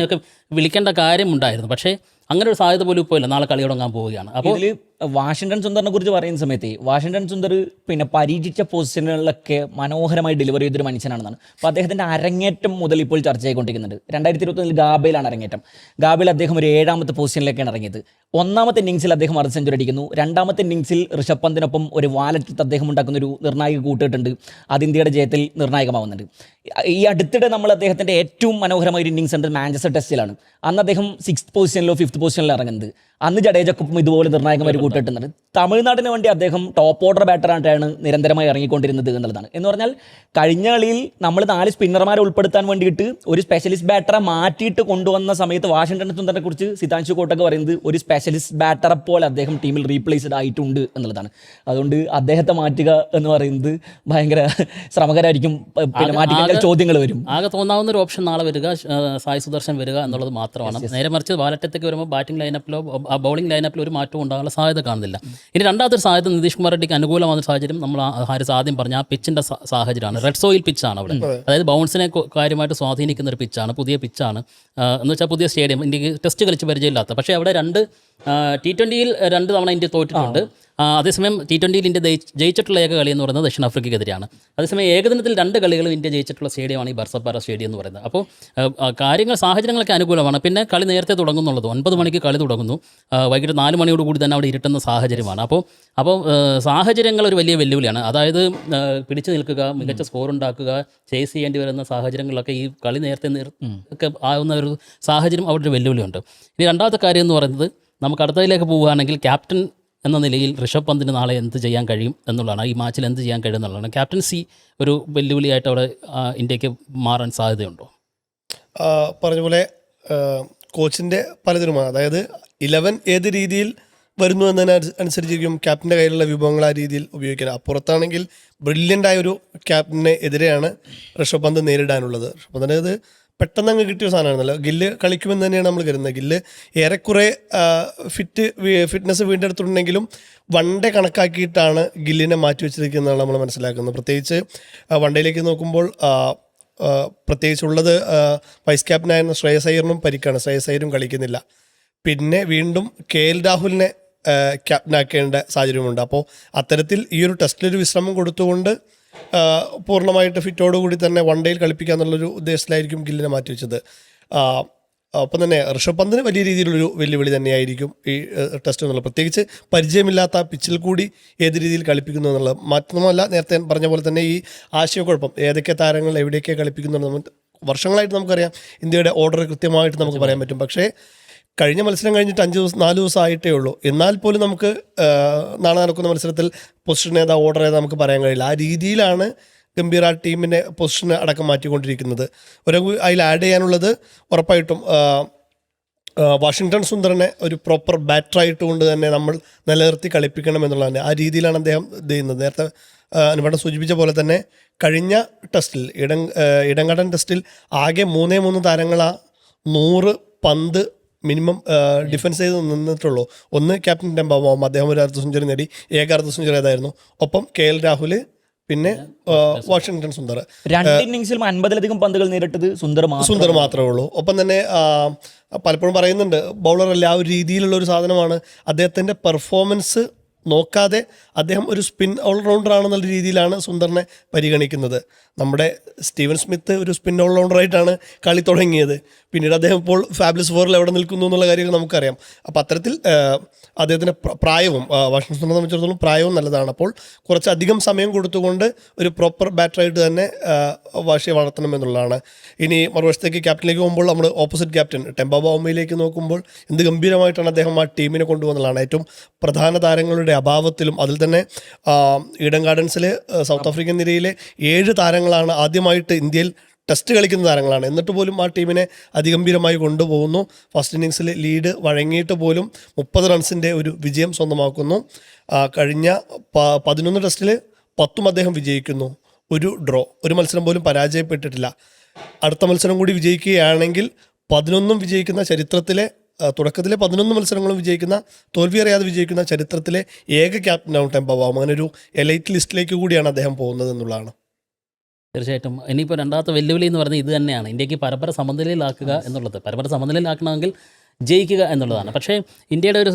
ഒക്കെ വിളിക്കേണ്ട കാര്യമുണ്ടായിരുന്നു പക്ഷേ അങ്ങനെ ഒരു സാധ്യത പോലും ഇപ്പോൾ ഇല്ല. നാളെ കളി തുടങ്ങാൻ പോവുകയാണ്. അപ്പോൾ വാഷിങ്ടൺ സുന്ദറിനെ കുറിച്ച് പറയുന്ന സമയത്ത് വാഷിങ്ടൺ സുന്ദർ പിന്നെ പരീക്ഷിച്ച പൊസിഷനുകളിലൊക്കെ മനോഹരമായി ഡെലിവറി ചെയ്തൊരു മനുഷ്യനാണെന്നാണ്. അപ്പോൾ അദ്ദേഹത്തിന്റെ അരങ്ങേറ്റം മുതൽ ഇപ്പോൾ ചർച്ച ചെയ്തുകൊണ്ടിരിക്കുന്നുണ്ട് രണ്ടായിരത്തി ഇരുപത്തൊന്നിൽ ഗാബയിലാണ് അരങ്ങേറ്റം. ഗാബയിൽ അദ്ദേഹം ഒരു ഏഴാമത്തെ പൊസിഷനിലേക്കാണ് ഇറങ്ങിയത്. ഒന്നാമത്തെ ഇന്നിങ്സിൽ അദ്ദേഹം അർദ്ധ സെഞ്ചുറി അടിക്കുന്നു. രണ്ടാമത്തെ ഇന്നിങ്സിൽ ഋഷഭ് പന്തിനൊപ്പം ഒരു വാലറ്റ് അദ്ദേഹം ഉണ്ടാക്കുന്ന ഒരു നിർണായക കൂട്ടിയിട്ടുണ്ട് അത് ഇന്ത്യയുടെ ജയത്തിൽ നിർണായകമാവുന്നുണ്ട്. ഈ അടുത്തിടെ നമ്മൾ അദ്ദേഹത്തിന്റെ ഏറ്റവും മനോഹരമായ ഒരു ഇന്നിങ്സ് ഉണ്ട് മാഞ്ചസ്റ്റർ ടെസ്റ്റിലാണ്. അന്ന് അദ്ദേഹം സിക്സ് പൊസിഷനിലോ ഫിഫ്ത്ത് പൊസിഷനിലോ ഇറങ്ങുന്നത്. അന്ന് ജഡേജക്കൊപ്പം ഇതുപോലെ നിർണായകമായ ഒരു കൂട്ടിട്ടുന്നത് തമിഴ്നാടിന് വേണ്ടി അദ്ദേഹം ടോപ്പ് ഓർഡർ ബാറ്ററായിട്ടാണ് നിരന്തരമായി ഇറങ്ങിക്കൊണ്ടിരുന്നത് എന്നുള്ളതാണ്. എന്ന് പറഞ്ഞാൽ കഴിഞ്ഞ കളിയിൽ നമ്മൾ നാല് സ്പിന്നർമാരെ ഉൾപ്പെടുത്താൻ വേണ്ടിയിട്ട് ഒരു സ്പെഷ്യലിസ്റ്റ് ബാറ്ററെ മാറ്റിയിട്ട് കൊണ്ടുവന്ന സമയത്ത് വാഷിംഗ്ടൺ സുന്ദറിനെ കുറിച്ച് സിതാംശു കോട്ടൊക്കെ പറയുന്നത് ഒരു സ്പെഷ്യലിസ്റ്റ് ബാറ്ററെ പോലെ അദ്ദേഹം ടീമിൽ റീപ്ലേസ്ഡ് ആയിട്ടുണ്ട് എന്നുള്ളതാണ്. അതുകൊണ്ട് അദ്ദേഹത്തെ മാറ്റുക എന്ന് പറയുന്നത് ഭയങ്കര ശ്രമകരായിരിക്കും. പിന്നെ മാറ്റിക്കേണ്ട ചോദ്യങ്ങൾ വരും. ആകെ തോന്നാവുന്ന ഒരു ഓപ്ഷൻ നാളെ വരിക സായി സുദർശൻ വരിക എന്നുള്ളത് മാത്രമാണ്. നേരെ മറിച്ച് വാലറ്റത്തേക്ക് വരുമ്പോൾ ബാറ്റിംഗ് ലൈനപ്പിലോ ബൗളിംഗ് ലൈനപ്പിലോ ഒരു മാറ്റവും ഉണ്ടാകാനുള്ള സാധ്യത കാണുന്നില്ല. ഇനി രണ്ടാമത്തെ സാഹചര്യം നിതീഷ് കുമാർ റെഡ്ഡിക്ക് അനുകൂലമാകുന്ന സാഹചര്യം നമ്മൾ ഹാരിസ് ആദ്യം പറഞ്ഞ ആ പിച്ചിന്റെ സാഹചര്യമാണ്. റെഡ് സോയിൽ പിച്ചാണ് അവിടെ. അതായത് ബൗൺസിനെ കാര്യമായിട്ട് സ്വാധീനിക്കുന്ന ഒരു പിച്ചാണ് പുതിയ പിച്ചാണ് എന്ന് വെച്ചാൽ പുതിയ സ്റ്റേഡിയം ഇന്ത്യയ്ക്ക് ടെസ്റ്റ് കളിച്ച് പരിചയമില്ലാത്ത. പക്ഷേ അവിടെ രണ്ട് ടി ട്വന്റിയിൽ രണ്ട് തവണ ഇന്ത്യ തോറ്റിട്ടുണ്ട്. അതേസമയം ടി ട്വന്റിയിൽ ഇന്ത്യ ജയി- ജയിച്ചിട്ടുള്ള ഏക കളി എന്ന് പറയുന്നത് ദക്ഷിണാഫ്രിക്കയ്ക്കെതിരെയാണ് അതേസമയം ഏകദിനത്തിൽ രണ്ട് കളികളും ഇന്ത്യ ജയിച്ചിട്ടുള്ള സ്റ്റേഡിയമാണ് ഈ ബർസപ്പാറ സ്റ്റേഡിയം എന്ന് പറയുന്നത്. അപ്പോൾ കാര്യങ്ങൾ സാഹചര്യങ്ങളൊക്കെ അനുകൂലമാണ്. പിന്നെ കളി നേരത്തെ തുടങ്ങുന്നുള്ളത്. ഒൻപത് മണിക്ക് കളി തുടങ്ങുന്നു. വൈകിട്ട് നാല് മണിയോട് കൂടി തന്നെ അവിടെ ഇരുട്ടുന്ന സാഹചര്യമാണ്. അപ്പോൾ അപ്പോൾ സാഹചര്യങ്ങൾ ഒരു വലിയ വെല്ലുവിളിയാണ്. അതായത് പിടിച്ചു നിൽക്കുക മികച്ച സ്കോർ ഉണ്ടാക്കുക ചേസ് ചെയ്യേണ്ടി വരുന്ന സാഹചര്യങ്ങളിലൊക്കെ ഈ കളി നേരത്തെ നേർ ഒക്കെ ആവുന്ന ഒരു സാഹചര്യം അവിടെ ഒരു വെല്ലുവിളിയുണ്ട്. ഇനി രണ്ടാമത്തെ കാര്യം എന്ന് പറയുന്നത് നമുക്ക് അടുത്തതിലേക്ക് പോവുകയാണെങ്കിൽ ക്യാപ്റ്റൻ എന്ന നിലയിൽ ഋഷഭ് പന്തിന് നാളെ എന്ത് ചെയ്യാൻ കഴിയും എന്നുള്ളതാണ് ഈ മാച്ചിൽ എന്ത് ചെയ്യാൻ കഴിയും എന്നുള്ളതാണ്. ക്യാപ്റ്റൻസി ഒരു വെല്ലുവിളിയായിട്ട് അവിടെ ഇന്ത്യയ്ക്ക് മാറാൻ സാധ്യതയുണ്ടോ? പറഞ്ഞ പോലെ കോച്ചിന്റെ പലതിനുമാണ് അതായത് ഇലവൻ ഏത് രീതിയിൽ വരുന്നു എന്നതിന് അനു- അനുസരിച്ചിരിക്കും ക്യാപ്റ്റന്റെ കയ്യിലുള്ള വിഭവങ്ങൾ ആ രീതിയിൽ ഉപയോഗിക്കുന്നത് അപ്പുറത്താണെങ്കിൽ ബ്രില്യന്റായ ഒരു ക്യാപ്റ്റനെ എതിരെയാണ് ഋഷഭ് പന്ത് നേരിടാനുള്ളത്. ഋഷഭ് പെട്ടെന്ന് അങ്ങ് കിട്ടിയ സാധനമാണെന്നല്ലോ ഗില്ല് കളിക്കുമെന്ന് തന്നെയാണ് നമ്മൾ കരുതുന്നത്. ഗില്ല് ഏറെക്കുറെ ഫിറ്റ് ഫിറ്റ്നസ് വീണ്ടെടുത്തിട്ടുണ്ടെങ്കിലും വൺ ഡേ കണക്കാക്കിയിട്ടാണ് ഗില്ലിനെ മാറ്റി വെച്ചിരിക്കുന്നതാണ് നമ്മൾ മനസ്സിലാക്കുന്നത്. പ്രത്യേകിച്ച് വൺ ഡേയിലേക്ക് നോക്കുമ്പോൾ പ്രത്യേകിച്ചുള്ളത് വൈസ് ക്യാപ്റ്റനായിരുന്ന ശ്രേയസ് അയ്യറിനും പരിക്കാണ്. ശ്രേയസ് അയ്യരും കളിക്കുന്നില്ല. പിന്നെ വീണ്ടും കെ എൽ രാഹുലിനെ ക്യാപ്റ്റനാക്കേണ്ട സാഹചര്യമുണ്ട്. അപ്പോൾ അത്തരത്തിൽ ഈ ഒരു ടെസ്റ്റിലൊരു വിശ്രമം കൊടുത്തുകൊണ്ട് പൂർണമായിട്ട് ഫിറ്റോടുകൂടി തന്നെ വൺ ഡേയിൽ കളിപ്പിക്കുക എന്നുള്ളൊരു ഉദ്ദേശത്തിലായിരിക്കും ഗില്ലിനെ മാറ്റിവെച്ചത് ഒപ്പം തന്നെ ഋഷഭ് പന്തിന് വലിയ രീതിയിലുള്ളൊരു വെല്ലുവിളി തന്നെയായിരിക്കും ഈ ടെസ്റ്റ് എന്നുള്ളത് പ്രത്യേകിച്ച് പരിചയമില്ലാത്ത പിച്ചിൽ കൂടി ഏത് രീതിയിൽ കളിപ്പിക്കുന്നു എന്നുള്ളത് മറ്റൊന്നുമല്ല നേരത്തെ പറഞ്ഞ പോലെ തന്നെ ഈ ആശയക്കുഴപ്പം ഏതൊക്കെ താരങ്ങൾ എവിടെയൊക്കെ കളിപ്പിക്കുന്നു വർഷങ്ങളായിട്ട് നമുക്കറിയാം. ഇന്ത്യയുടെ ഓർഡർ കൃത്യമായിട്ട് നമുക്ക് പറയാൻ പറ്റും. പക്ഷേ കഴിഞ്ഞ മത്സരം കഴിഞ്ഞിട്ട് അഞ്ച് ദിവസം നാല് ദിവസം ആയിട്ടേ ഉള്ളൂ. എന്നാൽ പോലും നമുക്ക് നാളെ നടക്കുന്ന മത്സരത്തിൽ പൊസിഷൻ ഏതാ ഓർഡർ ഏതാ നമുക്ക് പറയാൻ കഴിയില്ല. ആ രീതിയിലാണ് ഗംഭീർ ആ ടീമിന്റെ പൊസിഷൻ അടക്കം മാറ്റിക്കൊണ്ടിരിക്കുന്നത്. ഒരു അതിൽ ആഡ് ചെയ്യാനുള്ളത് ഉറപ്പായിട്ടും വാഷിങ്ടൺ സുന്ദറിനെ ഒരു പ്രോപ്പർ ബാറ്ററായിട്ട് കൊണ്ട് തന്നെ നമ്മൾ നിലനിർത്തി കളിപ്പിക്കണം എന്നുള്ളതാണ്. ആ രീതിയിലാണ് അദ്ദേഹം ചെയ്യുന്നത്. നേരത്തെ അനുപാഠം സൂചിപ്പിച്ച പോലെ തന്നെ കഴിഞ്ഞ ടെസ്റ്റിൽ ഇടം ഇടങ്കടൻ ടെസ്റ്റിൽ ആകെ മൂന്നേ മൂന്ന് താരങ്ങളാണ് നൂറ് പന്ത് മിനിമം ഡിഫൻസ് ചെയ്ത് നിന്നിട്ടുള്ളൂ. ഒന്ന് ക്യാപ്റ്റൻ ടെമ്പാവും അദ്ദേഹം ഒരു അർദ്ധ സെഞ്ചുറി നേടി. ഏക അർദ്ധ സെഞ്ചുറി ഏതായിരുന്നു ഒപ്പം കെ എൽ രാഹുൽ പിന്നെ വാഷിംഗ്ടൺ വാഷിങ്ടൺ സുന്ദർ രണ്ട് ഇന്നിങ്സിലും അൻപതിലധികം പന്തുകൾ നേരിട്ടത് സുന്ദർ സുന്ദർ മാത്രമേ ഉള്ളൂ. ഒപ്പം തന്നെ പലപ്പോഴും പറയുന്നുണ്ട് ബൗളർ അല്ല ആ ഒരു രീതിയിലുള്ള ഒരു സാധനമാണ്. അദ്ദേഹത്തിന്റെ പെർഫോമൻസ് നോക്കാതെ അദ്ദേഹം ഒരു സ്പിൻ ഓൾറൗണ്ടർ ആണെന്നുള്ള രീതിയിലാണ് സുന്ദറിനെ പരിഗണിക്കുന്നത്. നമ്മുടെ സ്റ്റീവൻ സ്മിത്ത് ഒരു സ്പിൻ ഓൾറൗണ്ടറായിട്ടാണ് കളി തുടങ്ങിയത്. പിന്നീട് അദ്ദേഹം ഇപ്പോൾ ഫാബ്ലസ് ഫോറിൽ എവിടെ നിൽക്കുന്നു എന്നുള്ള കാര്യങ്ങൾ നമുക്കറിയാം. അപ്പോൾ അത്തരത്തിൽ അദ്ദേഹത്തിന്റെ പ്ര- പ്രായവും വാഷിംഗ് വാഷിംഗ്ടനെ സംബന്ധിച്ചിടത്തോളം പ്രായവും നല്ലതാണ്. അപ്പോൾ കുറച്ചധികം സമയം കൊടുത്തുകൊണ്ട് ഒരു പ്രോപ്പർ ബാറ്ററായിട്ട് തന്നെ വാഷിയെ വളർത്തണം എന്നുള്ളതാണ്. ഇനി മറുവശത്തേക്ക് ക്യാപ്റ്റനിലേക്ക് പോകുമ്പോൾ നമ്മൾ ഓപ്പോസിറ്റ് ക്യാപ്റ്റൻ ടെമ്പ ബോംബയിലേക്ക് നോക്കുമ്പോൾ എന്ത് ഗംഭീരമായിട്ടാണ് അദ്ദേഹം ആ ടീമിനെ കൊണ്ടുവന്നുള്ളതാണ് ഏറ്റവും പ്രധാന താരങ്ങളുടെ അഭാവത്തിലും അതിൽ തന്നെ ഈഡൻ ഗാർഡൻസിൽ സൗത്ത് ആഫ്രിക്കൻ നിരയിലെ ഏഴ് താരങ്ങളാണ് ആദ്യമായിട്ട് ഇന്ത്യയിൽ ടെസ്റ്റ് കളിക്കുന്ന താരങ്ങളാണ്. എന്നിട്ട് പോലും ആ ടീമിനെ അതിഗംഭീരമായി കൊണ്ടുപോകുന്നു. ഫസ്റ്റ് ഇന്നിങ്സിൽ ലീഡ് വഴങ്ങിയിട്ട് പോലും മുപ്പത് റൺസിന്റെ ഒരു വിജയം സ്വന്തമാക്കുന്നു. കഴിഞ്ഞ പതിനൊന്ന് ടെസ്റ്റിൽ പത്തും അദ്ദേഹം വിജയിക്കുന്നു. ഒരു ഡ്രോ. ഒരു മത്സരം പോലും പരാജയപ്പെട്ടിട്ടില്ല. അടുത്ത മത്സരം കൂടി വിജയിക്കുകയാണെങ്കിൽ പതിനൊന്നും വിജയിക്കുന്ന ചരിത്രത്തിലെ തുടക്കത്തിലെ പതിനൊന്ന് മത്സരങ്ങളും വിജയിക്കുന്ന തോൽവി അറിയാതെ വിജയിക്കുന്ന ചരിത്രത്തിലെ ഏക ക്യാപ്റ്റൻ ടെമ്പവാം അങ്ങനെ ഒരു എലൈറ്റ് ലിസ്റ്റിലേക്ക് കൂടിയാണ് അദ്ദേഹം പോകുന്നത് എന്നുള്ളതാണ്. തീർച്ചയായിട്ടും. ഇനിയിപ്പോൾ രണ്ടാമത്തെ വെല്ലുവിളി എന്ന് പറഞ്ഞാൽ ഇത് തന്നെയാണ്. ഇന്ത്യയ്ക്ക് പരമ്പര സമനിലയിലാക്കുക എന്നുള്ളത്. പരമ്പര സമനിലയിലാക്കണമെങ്കിൽ ജയിക്കുക എന്നുള്ളതാണ്. പക്ഷേ ഇന്ത്യയുടെ ഒരു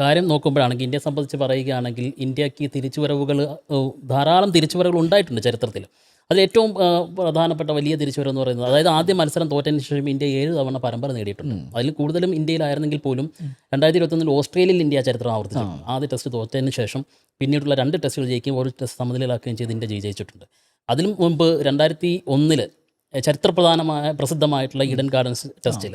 കാര്യം നോക്കുമ്പോഴാണെങ്കിൽ ഇന്ത്യയെ സംബന്ധിച്ച് പറയുകയാണെങ്കിൽ ഇന്ത്യയ്ക്ക് തിരിച്ചുവരവുകൾ ധാരാളം തിരിച്ചുവരവുകൾ ഉണ്ടായിട്ടുണ്ട് ചരിത്രത്തിൽ. അതിൽ ഏറ്റവും പ്രധാനപ്പെട്ട വലിയ തിരിച്ചുവരവ് എന്ന് പറയുന്നത് അതായത് ആദ്യ മത്സരം തോറ്റതിന് ശേഷം ഇന്ത്യ ഏഴ് തവണ പരമ്പര നേടിയിട്ടുണ്ട്. അതിൽ കൂടുതലും ഇന്ത്യയിലായിരുന്നെങ്കിൽ പോലും രണ്ടായിരത്തി ഇരുപത്തൊന്നിൽ ഓസ്ട്രേലിയയിൽ ഇന്ത്യ ചരിത്രം ആവർത്തിച്ചു. ആദ്യ ടെസ്റ്റ് തോറ്റതിന് ശേഷം പിന്നീടുള്ള രണ്ട് ടെസ്റ്റുകൾ ജയിക്കുകയും ഒരു ടെസ്റ്റ് സമനിലയിലാക്കുകയും ചെയ്ത് ഇന്ത്യ ജയിച്ചിട്ടുണ്ട് അതിനു മുമ്പ് രണ്ടായിരത്തി ഒന്നിൽ ചരിത്രപ്രധാനമായ പ്രസിദ്ധമായിട്ടുള്ള ഇഡൻ ഗാർഡൻസ് ടെസ്റ്റിൽ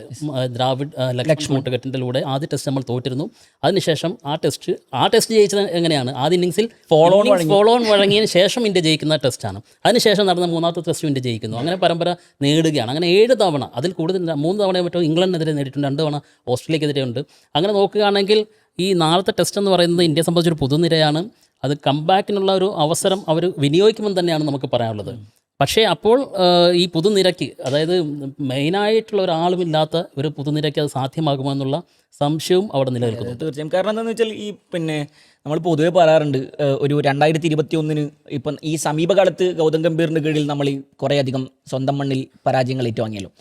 ദ്രാവിഡ് ലക്ഷ്മി ലക്ഷ്മൺ കൂട്ടുകെട്ടിന്റെ ആദ്യ ടെസ്റ്റ് നമ്മൾ തോറ്റിരുന്നു. അതിനുശേഷം ആ ടെസ്റ്റ് ആ ടെസ്റ്റ് ജയിച്ചത് എങ്ങനെയാണ്? ആദ്യ ഇന്നിങ്സിൽ ഫോളോ ഫോളോ ഓൺ വഴങ്ങിയതിന് ശേഷം ഇന്ത്യ ജയിക്കുന്ന ടെസ്റ്റാണ് അതിനുശേഷം നടന്ന മൂന്നാമത്തെ ടെസ്റ്റും ഇന്ത്യ ജയിക്കുന്നു. അങ്ങനെ പരമ്പര നേടുകയാണ്. അങ്ങനെ ഏഴ് തവണ അതിൽ കൂടുതൽ മൂന്ന് തവണ മറ്റോ ഇംഗ്ലണ്ടിനെതിരെ നേടിയിട്ടുണ്ട് രണ്ട് തവണ ഓസ്ട്രേലിയക്കെതിരെ ഉണ്ട് അങ്ങനെ നോക്കുകയാണെങ്കിൽ ഈ നാളത്തെ ടെസ്റ്റ് എന്ന് പറയുന്നത് ഇന്ത്യയെ സംബന്ധിച്ചൊരു പുതുനിരയാണ്. അത് കംബാക്കിനുള്ള ഒരു അവസരം അവർ വിനിയോഗിക്കുമെന്ന് തന്നെയാണ് നമുക്ക് പറയാനുള്ളത്. പക്ഷേ അപ്പോൾ ഈ പുതുനിരക്ക് അതായത് മെയിനായിട്ടുള്ള ഒരാളുമില്ലാത്ത ഒരു പുതുനിരക്ക് അത് സാധ്യമാകുമോ എന്നുള്ള സംശയവും അവിടെ നിലനിൽക്കുന്നു. തീർച്ചയായും. കാരണം എന്താണെന്ന് വെച്ചാൽ ഈ പിന്നെ നമ്മൾ പൊതുവെ പറയാറുണ്ട് ഒരു രണ്ടായിരത്തി ഇരുപത്തി ഒന്നിന് ഇപ്പം ഈ സമീപകാലത്ത് ഗൗതം ഗംഭീറിന്റെ കീഴിൽ നമ്മൾ കുറേയധികം സ്വന്തം മണ്ണിൽ പരാജയങ്ങൾ ഏറ്റുവാങ്ങിയല്ലോ.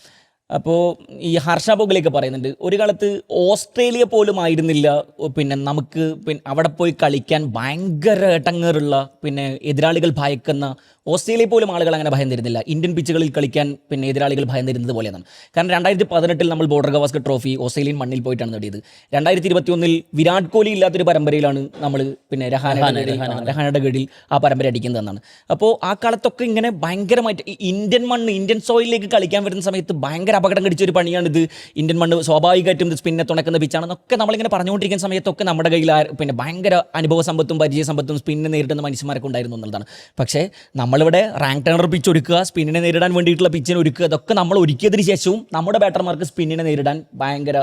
അപ്പോൾ ഈ ഹർഷ ബോഗിലേക്ക് പറയുന്നുണ്ട് ഒരു കാലത്ത് ഓസ്ട്രേലിയ പോലും ആയിരുന്നില്ല പിന്നെ നമുക്ക് പിന്നെ അവിടെ പോയി കളിക്കാൻ ഭയങ്കര ഏട്ടങ്ങേറുള്ള പിന്നെ എതിരാളികൾ ഭയക്കുന്ന ഓസ്ട്രേലിയ പോലും ആളുകൾ അങ്ങനെ ഭയം തരുന്നില്ല. ഇന്ത്യൻ പിച്ചുകളിൽ കളിക്കാൻ പിന്നെ എതിരാളികൾ ഭയം തരുന്നത് പോലെയാണ്. കാരണം രണ്ടായിരത്തി പതിനെട്ടിൽ നമ്മൾ ബോർഡർ ഗവാസ്കർ ട്രോഫി ഓസ്ട്രേലിയൻ മണ്ണിൽ പോയിട്ടാണ് നേടിയത്. രണ്ടായിരത്തി ഇരുപത്തി ഒന്നിൽ വിരാട് കോഹ്ലി ഇല്ലാത്തൊരു പരമ്പരയിലാണ് നമ്മൾ പിന്നെ രഹാനയുടെ കീഴിൽ- ആ, രഹാനയുടെ കീഴിൽ ആ പരമ്പര അടിക്കുന്നതെന്നാണ് അപ്പോൾ ആ കാലത്തൊക്കെ ഇങ്ങനെ ഭയങ്കരമായിട്ട് ഇന്ത്യൻ മണ്ണ് ഇന്ത്യൻ സോയിലിലേക്ക് കളിക്കാൻ വരുന്ന സമയത്ത് ഭയങ്കര അപകടം കടിച്ച ഒരു ഇത് ഇന്ത്യൻ മണ്ണ് സ്വാഭാവികമായിട്ടും ഇത് സ്പിന്നെ തുണക്കുന്ന പിച്ചാണെന്നൊക്കെ നമ്മളിങ്ങനെ പറഞ്ഞുകൊണ്ടിരിക്കുന്ന സമയത്തൊക്കെ നമ്മുടെ കയ്യിൽ പിന്നെ ഭയങ്കര അനുഭവ സമ്പത്തും പരിചയ സമ്പത്തും സ്പിന്നെ നേരിടുന്ന മനുഷ്യന്മാരൊക്കെ ഉണ്ടായിരുന്നു എന്നുള്ളതാണ്. പക്ഷേ നമ്മളിവിടെ റാങ്ക് ടേണർ പിച്ച് ഒരുക്കുക സ്പിന്നിനെ നേരിടാൻ വേണ്ടിയിട്ടുള്ള പിച്ചിനെ ഒരുക്കുക അതൊക്കെ നമ്മൾ ഒരുക്കിയതിന് ശേഷവും നമ്മുടെ ബാറ്റർമാർക്ക് സ്പിന്നിനെ നേരിടാൻ ഭയങ്കര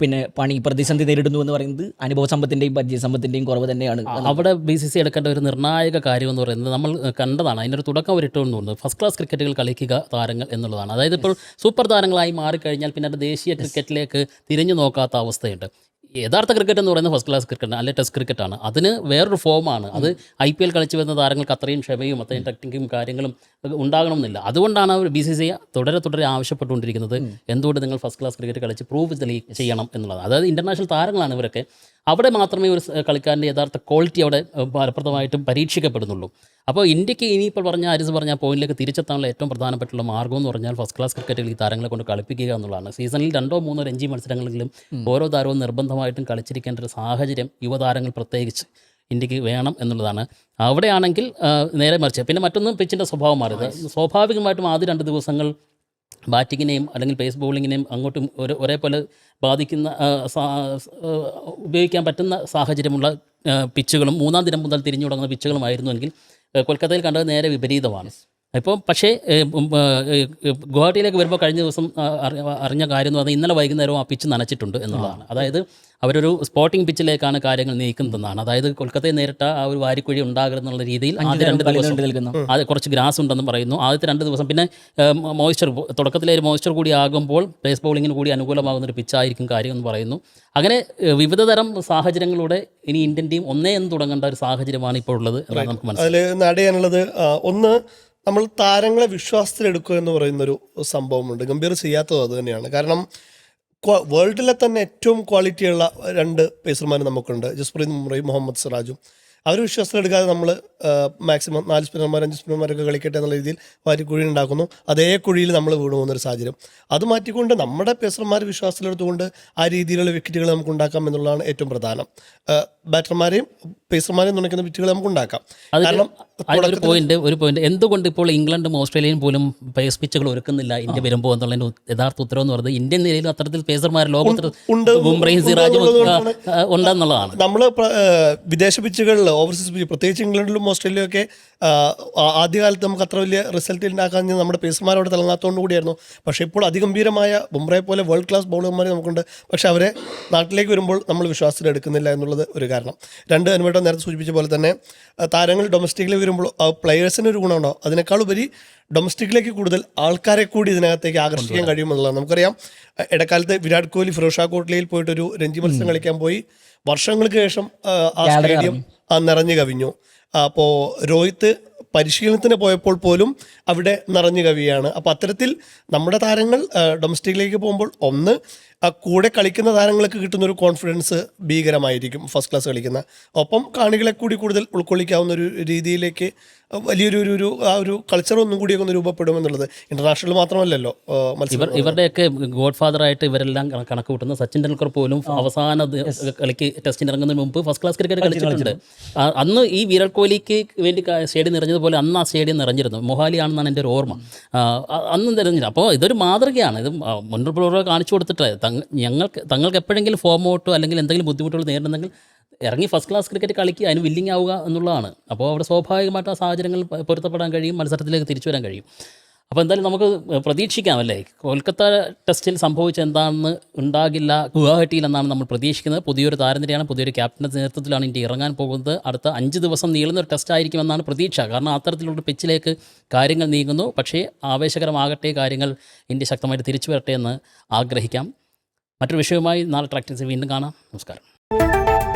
പിന്നെ പണി പ്രതിസന്ധി നേരിടുന്നു എന്ന് പറയുന്നത് അനുഭവ സമ്പത്തിന്റെയും പരിചയ സമ്പത്തിന്റെയും കുറവ് തന്നെയാണ് അവിടെ ബി സി സി എടുക്കേണ്ട ഒരു നിർണായക കാര്യം എന്ന് പറയുന്നത് നമ്മൾ കണ്ടതാണ്. അതിനൊരു തുടക്കം ഒരു ഇട്ടുകൊണ്ട് തോന്നുന്നത് ഫസ്റ്റ് ക്ലാസ് ക്രിക്കറ്റുകൾ കളിക്കുക താരങ്ങൾ എന്നുള്ളതാണ്. അതായത് ഇപ്പോൾ സൂപ്പർ താരങ്ങളായി മാറിക്കഴിഞ്ഞാൽ പിന്നെ അത് ദേശീയ ക്രിക്കറ്റിലേക്ക് തിരിഞ്ഞു നോക്കാത്ത അവസ്ഥയുണ്ട്. യഥാർത്ഥ ക്രിക്കറ്റ് എന്ന് പറയുന്നത് ഫസ്റ്റ് ക്ലാസ് ക്രിക്കറ്റ് അല്ലെ ടെസ്റ്റ് ക്രിക്കറ്റാണ് അതിന് വേറൊരു ഫോമാണ് അത് ഐ പി എൽ കളിച്ചു വരുന്ന താരങ്ങൾക്ക് അത്രയും ക്ഷമയും അത്രയും ടെക്നിക്കും കാര്യങ്ങളും ഉണ്ടാകണമെന്നില്ല. അതുകൊണ്ടാണ് അവർ ബി സി സി തുടരെ തുടരെ ആവശ്യപ്പെട്ടുകൊണ്ടിരിക്കുന്നത്. എന്തുകൊണ്ട് നിങ്ങൾ ഫസ്റ്റ് ക്ലാസ് ക്രിക്കറ്റ് കളിച്ച് പ്രൂവ് ചെയ്യണം എന്നുള്ളത്. അതായത് ഇന്റർനാഷണൽ താരങ്ങളാണ് ഇവരൊക്കെ. അവിടെ മാത്രമേ ഒരു കളിക്കാരന്റെ യഥാർത്ഥ ക്വാളിറ്റി അവിടെ ഫലപ്രദമായിട്ടും പരീക്ഷിക്കപ്പെടുന്നുള്ളൂ. അപ്പോൾ ഇന്ത്യയ്ക്ക് ഇനിയിപ്പോൾ പറഞ്ഞ ആരിസ് പറഞ്ഞ പോയിന്റിലേക്ക് തിരിച്ചെത്താനുള്ള ഏറ്റവും പ്രധാനപ്പെട്ടുള്ള മാർഗം എന്ന് പറഞ്ഞാൽ ഫസ്റ്റ് ക്ലാസ് ക്രിക്കറ്റിൽ ഈ താരങ്ങളെ കൊണ്ട് കളിപ്പിക്കുക എന്നുള്ളതാണ്. സീസണിൽ രണ്ടോ മൂന്നോ രഞ്ജി മത്സരങ്ങളിലും ഓരോ താരവും നിർബന്ധമായിട്ടും കളിച്ചിരിക്കേണ്ട ഒരു സാഹചര്യം യുവതാരങ്ങൾ പ്രത്യേകിച്ച് ഇന്ത്യയ്ക്ക് വേണം എന്നുള്ളതാണ്. അവിടെയാണെങ്കിൽ നേരെ മറിച്ച്. പിന്നെ മറ്റൊന്നും പിച്ചിന്റെ സ്വഭാവം മാറിയത്. സ്വാഭാവികമായിട്ടും ആദ്യ രണ്ട് ദിവസങ്ങൾ ബാറ്റിങ്ങിനെയും അല്ലെങ്കിൽ പേസ് ബൗളിങ്ങിനെയും അങ്ങോട്ടും ഒരു ഒരേപോലെ ബാധിക്കുന്ന ഉപയോഗിക്കാൻ പറ്റുന്ന സാഹചര്യമുള്ള പിച്ചുകളും മൂന്നാം ദിനം മുതൽ തിരിഞ്ഞു തുടങ്ങുന്ന പിച്ചുകളുമായിരുന്നുവെങ്കിൽ കൊൽക്കത്തയിൽ കണ്ടത് നേരെ വിപരീതമാണ്. ഇപ്പോൾ പക്ഷേ ഗുവാഹട്ടിയിലേക്ക് വരുമ്പോൾ കഴിഞ്ഞ ദിവസം അറിഞ്ഞ കാര്യം എന്ന് പറഞ്ഞാൽ ഇന്നലെ വൈകുന്നേരവും ആ പിച്ച് നനച്ചിട്ടുണ്ട് എന്നുള്ളതാണ്. അതായത് അവരൊരു സ്പോട്ടിംഗ് പിച്ചിലേക്കാണ് കാര്യങ്ങൾ നീക്കുന്നതെന്നാണ്. അതായത് കൊൽക്കത്തയെ നേരിട്ട ആ ഒരു വാരിക്കുഴി ഉണ്ടാകരുതെന്നുള്ള രീതിയിൽ ആദ്യ രണ്ട് ദിവസം. അത് കുറച്ച് ഗ്രാസ് ഉണ്ടെന്ന് പറയുന്നു. ആദ്യത്തെ രണ്ട് ദിവസം പിന്നെ മോയ്സ്ചർ തുടക്കത്തിലെ ഒരു മോയ്സ്ചർ കൂടി ആകുമ്പോൾ പേസ് ബൗളിങ്ങിന് കൂടി അനുകൂലമാകുന്ന ഒരു പിച്ചായിരിക്കും കാര്യം എന്ന് പറയുന്നു. അങ്ങനെ വിവിധ തരം സാഹചര്യങ്ങളുടെ ഇനി ഇന്ത്യൻ ടീം ഒന്നേ എന്ന് തുടങ്ങേണ്ട ഒരു സാഹചര്യമാണ് ഇപ്പോൾ ഉള്ളത് നമുക്ക് മനസ്സിലാക്കാം അതിൽ നടയാനുള്ളത് ഒന്ന് നമ്മൾ താരങ്ങളെ വിശ്വാസത്തിലെടുക്കുക എന്ന് പറയുന്നൊരു സംഭവമുണ്ട്. ഗംഭീർ ചെയ്യാത്തത് അത് തന്നെയാണ്. കാരണം വേൾഡിലെ തന്നെ ഏറ്റവും ക്വാളിറ്റിയുള്ള രണ്ട് പേസർമാർ നമുക്കുണ്ട്. ജസ്പ്രീത് മുംറയും മുഹമ്മദ് സിറാജും. അവർ വിശ്വാസത്തിലെടുക്കാതെ നമ്മൾ മാക്സിമം നാല് സ്പിന്നർമാർ അഞ്ച് സ്പിന്നർമാരൊക്കെ കളിക്കട്ടെ എന്നുള്ള രീതിയിൽ വാരി കുഴി ഉണ്ടാക്കുന്നു. അതേ കുഴിയിൽ നമ്മൾ വീണു പോകുന്നൊരു സാഹചര്യം. അത് മാറ്റിക്കൊണ്ട് നമ്മുടെ പേസർമാർ വിശ്വാസത്തിലെടുത്തുകൊണ്ട് ആ രീതിയിലുള്ള വിക്കറ്റുകൾ നമുക്ക് ഉണ്ടാക്കാം എന്നുള്ളതാണ് ഏറ്റവും പ്രധാനം. ബാറ്റർമാരെയും പേസർമാരെയും തുണയ്ക്കുന്ന വിക്കറ്റുകൾ നമുക്ക് ഉണ്ടാക്കാം. കാരണം അതിലൊരു പോയിന്റ് ഒരു പോയിന്റ് എന്തുകൊണ്ട് ഇപ്പോൾ ഇംഗ്ലണ്ടും ഓസ്ട്രേലിയയും പോലും പേസ് പിച്ചുകൾ ഒരുക്കുന്നില്ല ഇന്ത്യ വരുമ്പോൾ എന്നുള്ള യഥാർത്ഥ ഉത്തരവ് എന്ന് പറയുന്നത് ഇന്ത്യൻ നിലയിൽ അത്തരത്തിൽ പേസർമാർ ലോകത്തിൽ ബുംറയും സിറാജും ഉണ്ടെന്നുള്ളതാണ്. നമ്മൾ വിദേശ പിച്ചുകളിൽ ഓവർസീസ് പിച്ച് പ്രത്യേകിച്ച് ഇംഗ്ലണ്ടിലും ഓസ്ട്രേലിയയും ഒക്കെ ആദ്യകാലത്ത് നമുക്ക് അത്ര വലിയ റിസൾട്ട് ഉണ്ടാക്കാൻ നമ്മുടെ പേസർമാർ അവിടെ കൂടിയായിരുന്നു. പക്ഷേ ഇപ്പോൾ അതിഗംഭീരമായ ബുംറയെ പോലെ വേൾഡ് ക്ലാസ് ബൗളർമാരെ നമുക്കുണ്ട്. പക്ഷേ അവരെ നാട്ടിലേക്ക് വരുമ്പോൾ നമ്മൾ വിശ്വാസത്തിൽ എടുക്കുന്നില്ല എന്നുള്ളത് ഒരു കാരണം. രണ്ട് അനുവേട്ടം നേരത്തെ സൂചിപ്പിച്ച പോലെ തന്നെ താരങ്ങൾ ഡൊമസ്റ്റിക്കിൽ വരുമ്പോൾ ആ പ്ലെയേഴ്സിന് ഒരു ഗുണമുണ്ടോ? അതിനേക്കാൾ ഉപരി ഡൊമസ്റ്റിക്കിലേക്ക് കൂടുതൽ ആൾക്കാരെ കൂടി ഇതിനകത്തേക്ക് ആകർഷിക്കാൻ കഴിയുമെന്നുള്ളതാണ്. നമുക്കറിയാം ഇടക്കാലത്ത് വിരാട് കോഹ്ലി ഫിറോഷ കോട്ട്ലയിൽ പോയിട്ടൊരു രഞ്ജി മത്സരം കളിക്കാൻ പോയി. വർഷങ്ങൾക്ക് ശേഷം ആ, സ്റ്റേഡിയം നിറഞ്ഞു കവിഞ്ഞു. അപ്പോൾ രോഹിത്ത് പരിശീലനത്തിന് പോയപ്പോൾ പോലും അവിടെ നിറഞ്ഞു കവിയാണ് അപ്പോൾ അത്തരത്തിൽ നമ്മുടെ താരങ്ങൾ ഡൊമസ്റ്റിക്കിലേക്ക് പോകുമ്പോൾ ഒന്ന് ആ കൂടെ കളിക്കുന്ന താരങ്ങൾക്ക് കിട്ടുന്ന ഒരു കോൺഫിഡൻസ് ഭീകരമായിരിക്കും ഫസ്റ്റ് ക്ലാസ് കളിക്കുന്ന. ഒപ്പം കാണികളെ കൂടി കൂടുതൽ ഉൾക്കൊള്ളിക്കാവുന്ന ഒരു രീതിയിലേക്ക് വലിയൊരു ഒരു ഒരു ആ ഒരു കൾച്ചർ ഒന്നും കൂടി ഒന്ന് രൂപപ്പെടും എന്നുള്ളത് ഇന്റർനാഷണൽ മാത്രമല്ലല്ലോ മത്സരം ഇവർ ഇവരുടെയൊക്കെ ഗോഡ് ഫാദർ ആയിട്ട് ഇവരെല്ലാം കണക്ക് കൂട്ടുന്ന സച്ചിൻ ടെണ്ടുൽക്കർ പോലും അവസാന കളിക്ക് ടെസ്റ്റിന് ഇറങ്ങുന്നതിന് മുമ്പ് ഫസ്റ്റ് ക്ലാസ് ക്രിക്കറ്റ് കളിച്ചിട്ടുണ്ട്. അന്ന് ഈ വിരാട് കോഹ്ലിക്ക് വേണ്ടി സ്റ്റേഡിയം നിറഞ്ഞതുപോലെ അന്ന് ആ സ്റ്റേഡിയം നിറഞ്ഞിരുന്നു. മൊഹാലി ആണെന്നാണ് എന്റെ ഒരു ഓർമ്മ. അന്ന് നിറഞ്ഞിരുന്നു അപ്പോൾ ഇതൊരു മാതൃകയാണ്. ഇത് മുൻപുള്ളവരെ കാണിച്ചു കൊടുത്തിട്ട് തങ്ങ ഞങ്ങൾക്ക് തങ്ങൾക്ക് എപ്പോഴെങ്കിലും ഫോം ഔട്ടോ അല്ലെങ്കിൽ എന്തെങ്കിലും ബുദ്ധിമുട്ടുകൾ നേരിടുന്നെങ്കിൽ ഇറങ്ങി ഫസ്റ്റ് ക്ലാസ് ക്രിക്കറ്റ് കളിക്കുക അതിന് വില്ലിങ് ആവുക എന്നുള്ളതാണ്. അപ്പോൾ അവിടെ സ്വാഭാവികമായിട്ട് ആ സാഹചര്യങ്ങൾ പൊരുത്തപ്പെടാൻ കഴിയും മത്സരത്തിലേക്ക് തിരിച്ചു വരാൻ കഴിയും. അപ്പോൾ എന്തായാലും നമുക്ക് പ്രതീക്ഷിക്കാം അല്ലേ? കൊൽക്കത്ത ടെസ്റ്റിൽ സംഭവിച്ച എന്താണെന്ന് ഉണ്ടാകില്ല ഗുവാഹട്ടിയിൽ എന്നാണ് നമ്മൾ പ്രതീക്ഷിക്കുന്നത്. പുതിയൊരു താരനിരയാണ് പുതിയൊരു ക്യാപ്റ്റന്റെ നേതൃത്വത്തിലാണ് ഇന്ത്യ ഇറങ്ങാൻ പോകുന്നത്. അടുത്ത അഞ്ച് ദിവസം നീളുന്ന ഒരു ടെസ്റ്റ് ആയിരിക്കുമെന്നാണ് പ്രതീക്ഷ. കാരണം അത്തരത്തിലുള്ള പിച്ചിലേക്ക് കാര്യങ്ങൾ നീങ്ങുന്നു. പക്ഷേ ആവേശകരമാകട്ടെ കാര്യങ്ങൾ ഇന്ത്യ ശക്തമായിട്ട് തിരിച്ചു വരട്ടെ എന്ന് ആഗ്രഹിക്കാം. മറ്റൊരു വിഷയവുമായി നാളെ ട്രാക്ടേഴ്സ് വീണ്ടും കാണാം. നമസ്കാരം.